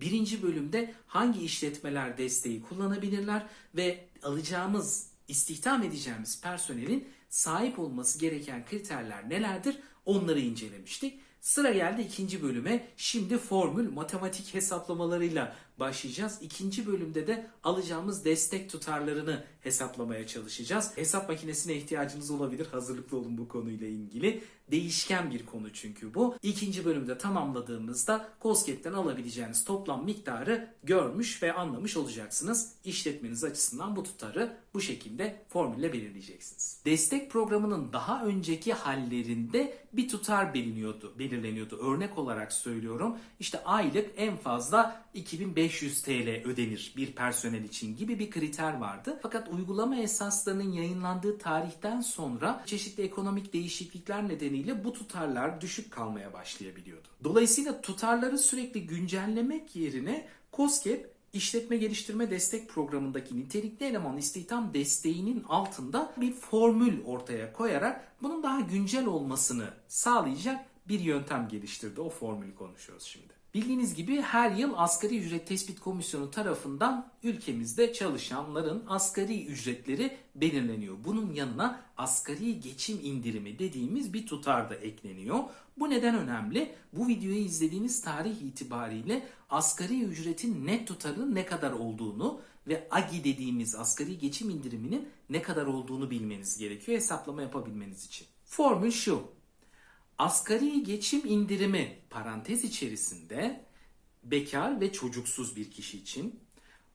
Birinci bölümde hangi işletmeler desteği kullanabilirler ve alacağımız, istihdam edeceğimiz personelin sahip olması gereken kriterler nelerdir onları incelemiştik. Sıra geldi ikinci bölüme. Şimdi formül matematik hesaplamalarıyla başlayacağız. İkinci bölümde de alacağımız destek tutarlarını hesaplamaya çalışacağız. Hesap makinesine ihtiyacınız olabilir. Hazırlıklı olun bu konuyla ilgili. Değişken bir konu çünkü bu. İkinci bölümde tamamladığımızda COSGAP'ten alabileceğiniz toplam miktarı görmüş ve anlamış olacaksınız. İşletmeniz açısından bu tutarı bu şekilde formülle belirleyeceksiniz. Destek programının daha önceki hallerinde bir tutar belirleniyordu. belirleniyordu. Örnek olarak söylüyorum. İşte aylık en fazla 2500 TL ödenir bir personel için gibi bir kriter vardı. Fakat uygulama esaslarının yayınlandığı tarihten sonra çeşitli ekonomik değişiklikler nedeniyle bu tutarlar düşük kalmaya başlayabiliyordu. Dolayısıyla tutarları sürekli güncellemek yerine COSGAP İşletme Geliştirme Destek Programı'ndaki nitelikli eleman istihdam desteğinin altında bir formül ortaya koyarak bunun daha güncel olmasını sağlayacak bir yöntem geliştirdi. O formülü konuşuyoruz şimdi. Bildiğiniz gibi her yıl Asgari Ücret Tespit Komisyonu tarafından ülkemizde çalışanların asgari ücretleri belirleniyor. Bunun yanına asgari geçim indirimi dediğimiz bir tutar da ekleniyor. Bu neden önemli? Bu videoyu izlediğiniz tarih itibariyle asgari ücretin net tutarının ne kadar olduğunu ve AGI dediğimiz asgari geçim indiriminin ne kadar olduğunu bilmeniz gerekiyor hesaplama yapabilmeniz için. Formül şu. Asgari geçim indirimi parantez içerisinde bekar ve çocuksuz bir kişi için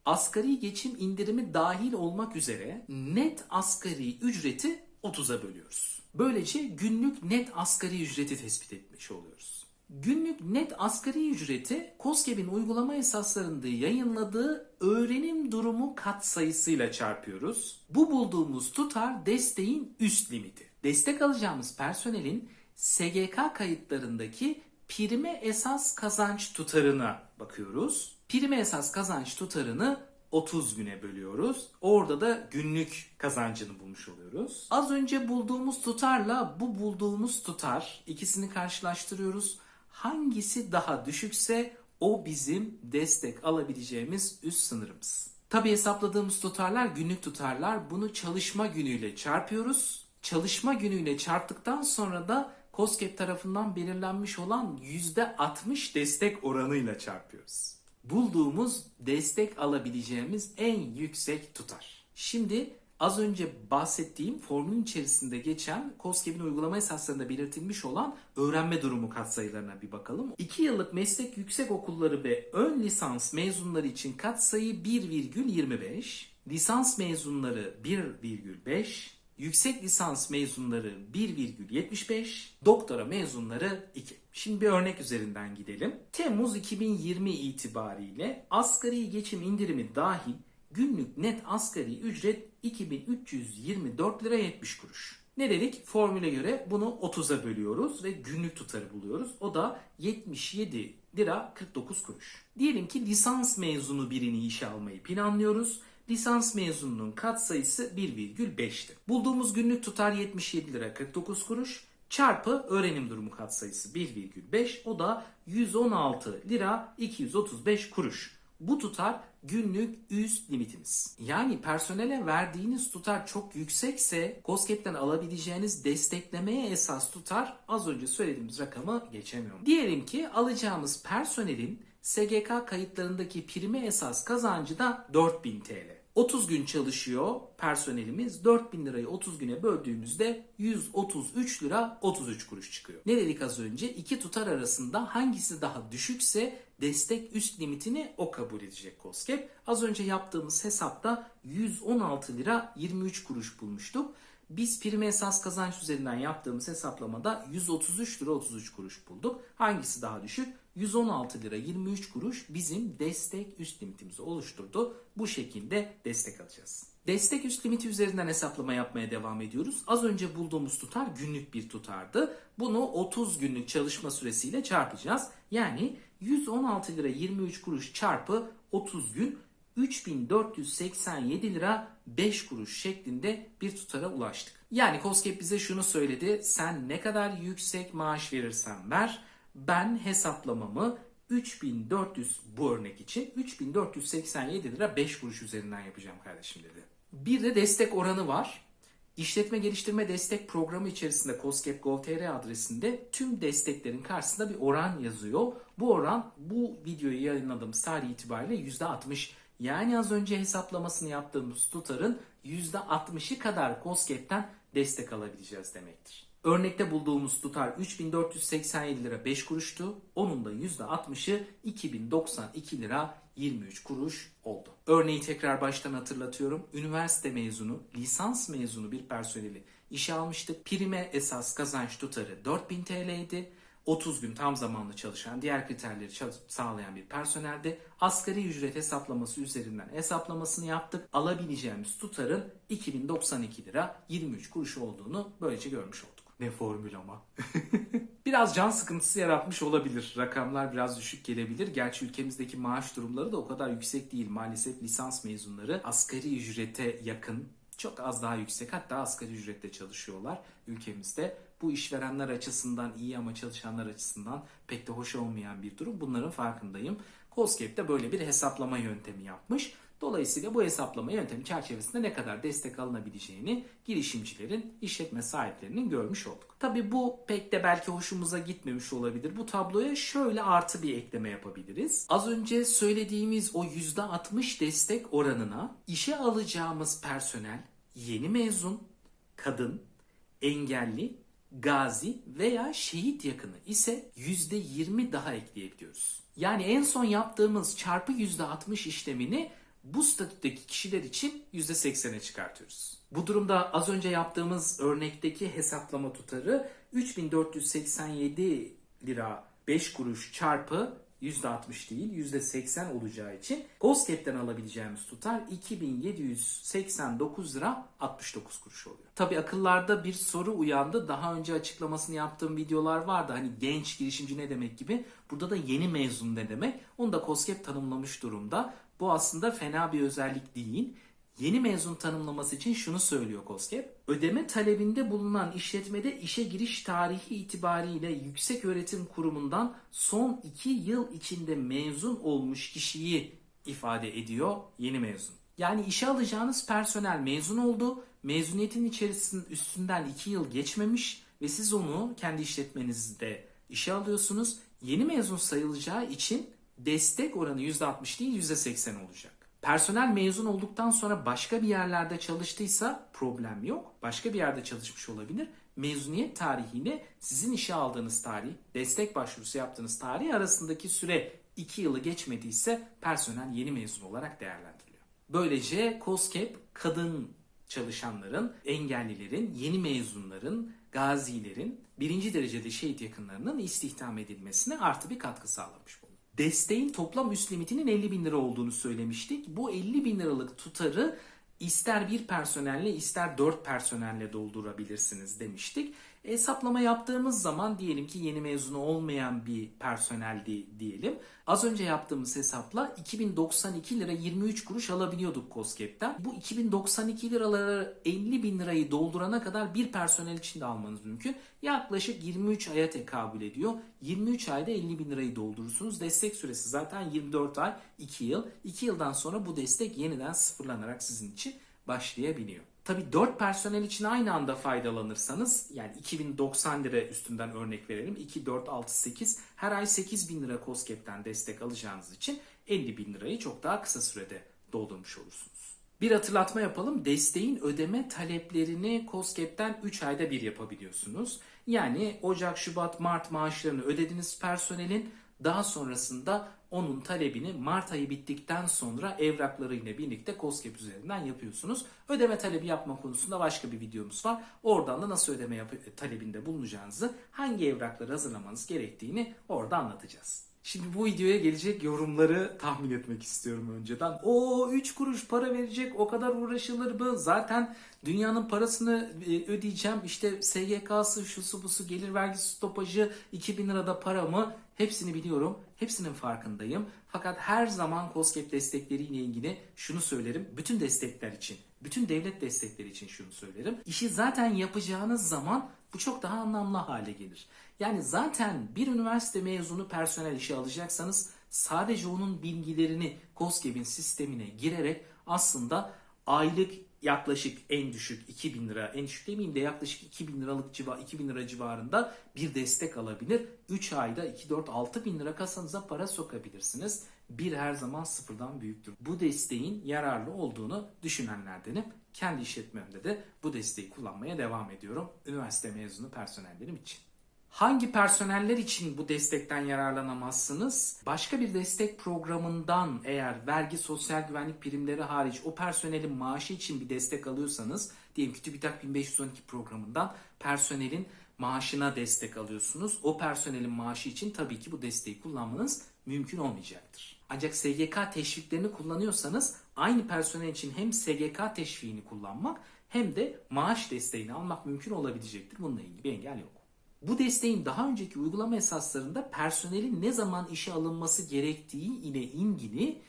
asgari geçim indirimi dahil olmak üzere net asgari ücreti 30'a bölüyoruz. Böylece günlük net asgari ücreti tespit etmiş oluyoruz. Günlük net asgari ücreti COSGAP'in uygulama esaslarında yayınladığı öğrenim durumu katsayısıyla çarpıyoruz. Bu bulduğumuz tutar desteğin üst limiti. Destek alacağımız personelin SGK kayıtlarındaki prime esas kazanç tutarına bakıyoruz. Prime esas kazanç tutarını 30 güne bölüyoruz. Orada da günlük kazancını bulmuş oluyoruz. Az önce bulduğumuz tutarla bu bulduğumuz tutar ikisini karşılaştırıyoruz. Hangisi daha düşükse o bizim destek alabileceğimiz üst sınırımız. Tabi hesapladığımız tutarlar günlük tutarlar. Bunu çalışma günüyle çarpıyoruz. Çalışma günüyle çarptıktan sonra da COSGAP tarafından belirlenmiş olan %60 destek oranıyla çarpıyoruz. Bulduğumuz destek alabileceğimiz en yüksek tutar. Şimdi az önce bahsettiğim formülün içerisinde geçen COSGAP'in uygulama esaslarında belirtilmiş olan öğrenme durumu katsayılarına bir bakalım. 2 yıllık meslek yüksek okulları ve ön lisans mezunları için katsayı 1,25, lisans mezunları 1,5, yüksek lisans mezunları 1,75, doktora mezunları 2. Şimdi bir örnek üzerinden gidelim. Temmuz 2020 itibariyle asgari geçim indirimi dahil günlük net asgari ücret 2324 lira 70 kuruş. Ne dedik? Formüle göre bunu 30'a bölüyoruz ve günlük tutarı buluyoruz. O da 77 lira 49 kuruş. Diyelim ki lisans mezunu birini işe almayı planlıyoruz lisans mezununun kat sayısı 1,5'ti. Bulduğumuz günlük tutar 77 lira 49 kuruş çarpı öğrenim durumu kat sayısı 1,5 o da 116 lira 235 kuruş. Bu tutar günlük üst limitimiz. Yani personele verdiğiniz tutar çok yüksekse COSGAP'ten alabileceğiniz desteklemeye esas tutar az önce söylediğimiz rakamı geçemiyor. Diyelim ki alacağımız personelin SGK kayıtlarındaki prime esas kazancı da 4000 TL. 30 gün çalışıyor personelimiz. 4000 lirayı 30 güne böldüğümüzde 133 lira 33 kuruş çıkıyor. Ne dedik az önce? İki tutar arasında hangisi daha düşükse destek üst limitini o kabul edecek COSGAP. Az önce yaptığımız hesapta 116 lira 23 kuruş bulmuştuk. Biz prime esas kazanç üzerinden yaptığımız hesaplamada 133 lira 33 kuruş bulduk. Hangisi daha düşük? 116 lira 23 kuruş bizim destek üst limitimizi oluşturdu. Bu şekilde destek alacağız. Destek üst limiti üzerinden hesaplama yapmaya devam ediyoruz. Az önce bulduğumuz tutar günlük bir tutardı. Bunu 30 günlük çalışma süresiyle çarpacağız. Yani 116 lira 23 kuruş çarpı 30 gün 3487 lira 5 kuruş şeklinde bir tutara ulaştık. Yani COSGAP bize şunu söyledi. Sen ne kadar yüksek maaş verirsen ver ben hesaplamamı 3400 bu örnek için 3487 lira 5 kuruş üzerinden yapacağım kardeşim dedi. Bir de destek oranı var. İşletme Geliştirme Destek Programı içerisinde COSGAP.gov.tr adresinde tüm desteklerin karşısında bir oran yazıyor. Bu oran bu videoyu yayınladığımız tarih itibariyle %60. Yani az önce hesaplamasını yaptığımız tutarın %60'ı kadar COSGAP'ten destek alabileceğiz demektir. Örnekte bulduğumuz tutar 3487 lira 5 kuruştu. Onun da %60'ı 2092 lira 23 kuruş oldu. Örneği tekrar baştan hatırlatıyorum. Üniversite mezunu, lisans mezunu bir personeli işe almıştık. Prime esas kazanç tutarı 4000 TL'ydi. 30 gün tam zamanlı çalışan, diğer kriterleri sağlayan bir personelde asgari ücret hesaplaması üzerinden hesaplamasını yaptık. Alabileceğimiz tutarın 2092 lira 23 kuruş olduğunu böylece görmüş olduk. Ne formül ama. biraz can sıkıntısı yaratmış olabilir. Rakamlar biraz düşük gelebilir. Gerçi ülkemizdeki maaş durumları da o kadar yüksek değil. Maalesef lisans mezunları asgari ücrete yakın çok az daha yüksek hatta asgari ücretle çalışıyorlar ülkemizde. Bu işverenler açısından iyi ama çalışanlar açısından pek de hoş olmayan bir durum. Bunların farkındayım. COSGAP de böyle bir hesaplama yöntemi yapmış. Dolayısıyla bu hesaplama yöntemi çerçevesinde ne kadar destek alınabileceğini girişimcilerin, işletme sahiplerinin görmüş olduk. Tabi bu pek de belki hoşumuza gitmemiş olabilir. Bu tabloya şöyle artı bir ekleme yapabiliriz. Az önce söylediğimiz o %60 destek oranına işe alacağımız personel yeni mezun, kadın, engelli, gazi veya şehit yakını ise %20 daha ekleyebiliyoruz. Yani en son yaptığımız çarpı %60 işlemini bu statüdeki kişiler için %80'e çıkartıyoruz. Bu durumda az önce yaptığımız örnekteki hesaplama tutarı 3487 lira 5 kuruş çarpı %60 değil %80 olacağı için COSGAP'ten alabileceğimiz tutar 2789 lira 69 kuruş oluyor. Tabi akıllarda bir soru uyandı. Daha önce açıklamasını yaptığım videolar vardı. Hani genç girişimci ne demek gibi. Burada da yeni mezun ne demek. Onu da COSGAP tanımlamış durumda. Bu aslında fena bir özellik değil. Yeni mezun tanımlaması için şunu söylüyor COSGAP. Ödeme talebinde bulunan işletmede işe giriş tarihi itibariyle yüksek öğretim kurumundan son 2 yıl içinde mezun olmuş kişiyi ifade ediyor yeni mezun. Yani işe alacağınız personel mezun oldu. Mezuniyetin içerisinin üstünden 2 yıl geçmemiş ve siz onu kendi işletmenizde işe alıyorsunuz. Yeni mezun sayılacağı için destek oranı %60 değil %80 olacak. Personel mezun olduktan sonra başka bir yerlerde çalıştıysa problem yok. Başka bir yerde çalışmış olabilir. Mezuniyet tarihiyle sizin işe aldığınız tarih, destek başvurusu yaptığınız tarih arasındaki süre 2 yılı geçmediyse personel yeni mezun olarak değerlendiriliyor. Böylece COSGAP kadın çalışanların, engellilerin, yeni mezunların, gazilerin, birinci derecede şehit yakınlarının istihdam edilmesine artı bir katkı sağlamış bulundu. Desteğin toplam üst limitinin 50 bin lira olduğunu söylemiştik. Bu 50 bin liralık tutarı ister bir personelle ister dört personelle doldurabilirsiniz demiştik. Hesaplama yaptığımız zaman diyelim ki yeni mezunu olmayan bir personeldi diyelim. Az önce yaptığımız hesapla 2092 lira 23 kuruş alabiliyorduk COSGAP'ten. Bu 2092 liraları 50 bin lirayı doldurana kadar bir personel için de almanız mümkün. Yaklaşık 23 aya tekabül ediyor. 23 ayda 50 bin lirayı doldurursunuz. Destek süresi zaten 24 ay 2 yıl. 2 yıldan sonra bu destek yeniden sıfırlanarak sizin için başlayabiliyor. Tabii 4 personel için aynı anda faydalanırsanız yani 2090 lira üstünden örnek verelim. 2, 4, 6, 8 her ay 8 bin lira COSGAP'ten destek alacağınız için 50 bin lirayı çok daha kısa sürede doldurmuş olursunuz. Bir hatırlatma yapalım. Desteğin ödeme taleplerini COSGAP'ten 3 ayda bir yapabiliyorsunuz. Yani Ocak, Şubat, Mart maaşlarını ödediğiniz personelin daha sonrasında onun talebini Mart ayı bittikten sonra evraklarıyla birlikte COSGAP üzerinden yapıyorsunuz. Ödeme talebi yapma konusunda başka bir videomuz var. Oradan da nasıl ödeme talebinde bulunacağınızı, hangi evrakları hazırlamanız gerektiğini orada anlatacağız. Şimdi bu videoya gelecek yorumları tahmin etmek istiyorum önceden. O 3 kuruş para verecek o kadar uğraşılır mı? Zaten dünyanın parasını e, ödeyeceğim. İşte SGK'sı, şusu busu, gelir vergisi stopajı 2000 lirada para mı? Hepsini biliyorum. Hepsinin farkındayım. Fakat her zaman COSGAP destekleriyle ilgili şunu söylerim. Bütün destekler için, bütün devlet destekleri için şunu söylerim. İşi zaten yapacağınız zaman bu çok daha anlamlı hale gelir. Yani zaten bir üniversite mezunu personel işe alacaksanız sadece onun bilgilerini COSGAP'in sistemine girerek aslında aylık yaklaşık en düşük 2000 lira, en düşük demeyeyim de yaklaşık 2000 liralık civa, 2000 lira civarında bir destek alabilir. 3 ayda 2, 4, 6 bin lira kasanıza para sokabilirsiniz. Bir her zaman sıfırdan büyüktür. Bu desteğin yararlı olduğunu düşünenlerdenim. Kendi işletmemde de bu desteği kullanmaya devam ediyorum. Üniversite mezunu personellerim için. Hangi personeller için bu destekten yararlanamazsınız? Başka bir destek programından eğer vergi sosyal güvenlik primleri hariç o personelin maaşı için bir destek alıyorsanız diyelim ki TÜBİTAK 1512 programından personelin maaşına destek alıyorsunuz. O personelin maaşı için tabii ki bu desteği kullanmanız mümkün olmayacaktır. Ancak SGK teşviklerini kullanıyorsanız aynı personel için hem SGK teşviğini kullanmak hem de maaş desteğini almak mümkün olabilecektir. Bununla ilgili bir engel yok. Bu desteğin daha önceki uygulama esaslarında personelin ne zaman işe alınması gerektiği ile ilgili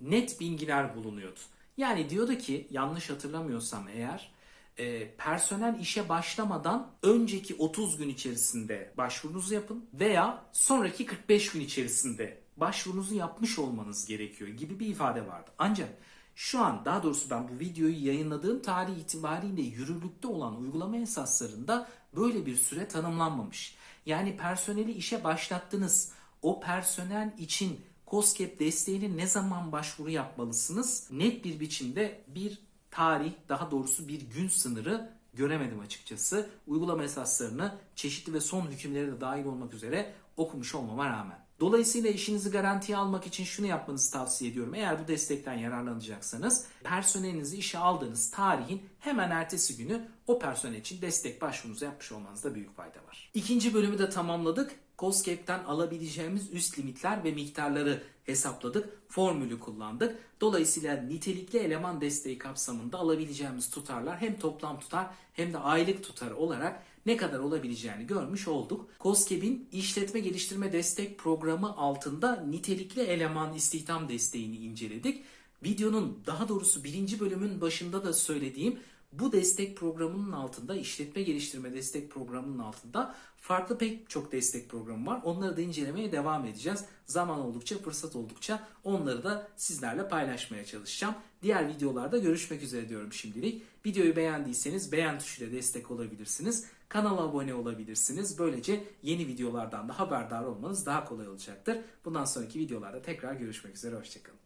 net bilgiler bulunuyordu. Yani diyordu ki yanlış hatırlamıyorsam eğer e, personel işe başlamadan önceki 30 gün içerisinde başvurunuzu yapın veya sonraki 45 gün içerisinde başvurunuzu yapmış olmanız gerekiyor gibi bir ifade vardı. Ancak şu an daha doğrusu ben bu videoyu yayınladığım tarih itibariyle yürürlükte olan uygulama esaslarında böyle bir süre tanımlanmamış. Yani personeli işe başlattınız. O personel için COSGAP desteğine ne zaman başvuru yapmalısınız? Net bir biçimde bir tarih, daha doğrusu bir gün sınırı göremedim açıkçası. Uygulama esaslarını çeşitli ve son hükümleri de dahil olmak üzere okumuş olmama rağmen. Dolayısıyla işinizi garantiye almak için şunu yapmanızı tavsiye ediyorum. Eğer bu destekten yararlanacaksanız personelinizi işe aldığınız tarihin hemen ertesi günü o personel için destek başvurunuzu yapmış olmanızda büyük fayda var. İkinci bölümü de tamamladık. COSGAP'ten alabileceğimiz üst limitler ve miktarları hesapladık. Formülü kullandık. Dolayısıyla nitelikli eleman desteği kapsamında alabileceğimiz tutarlar hem toplam tutar hem de aylık tutar olarak ne kadar olabileceğini görmüş olduk. COSGAP'in işletme geliştirme destek programı altında nitelikli eleman istihdam desteğini inceledik. Videonun daha doğrusu birinci bölümün başında da söylediğim bu destek programının altında işletme geliştirme destek programının altında farklı pek çok destek programı var. Onları da incelemeye devam edeceğiz. Zaman oldukça, fırsat oldukça onları da sizlerle paylaşmaya çalışacağım. Diğer videolarda görüşmek üzere diyorum şimdilik. Videoyu beğendiyseniz beğen tuşuyla destek olabilirsiniz. Kanala abone olabilirsiniz. Böylece yeni videolardan da haberdar olmanız daha kolay olacaktır. Bundan sonraki videolarda tekrar görüşmek üzere. Hoşçakalın.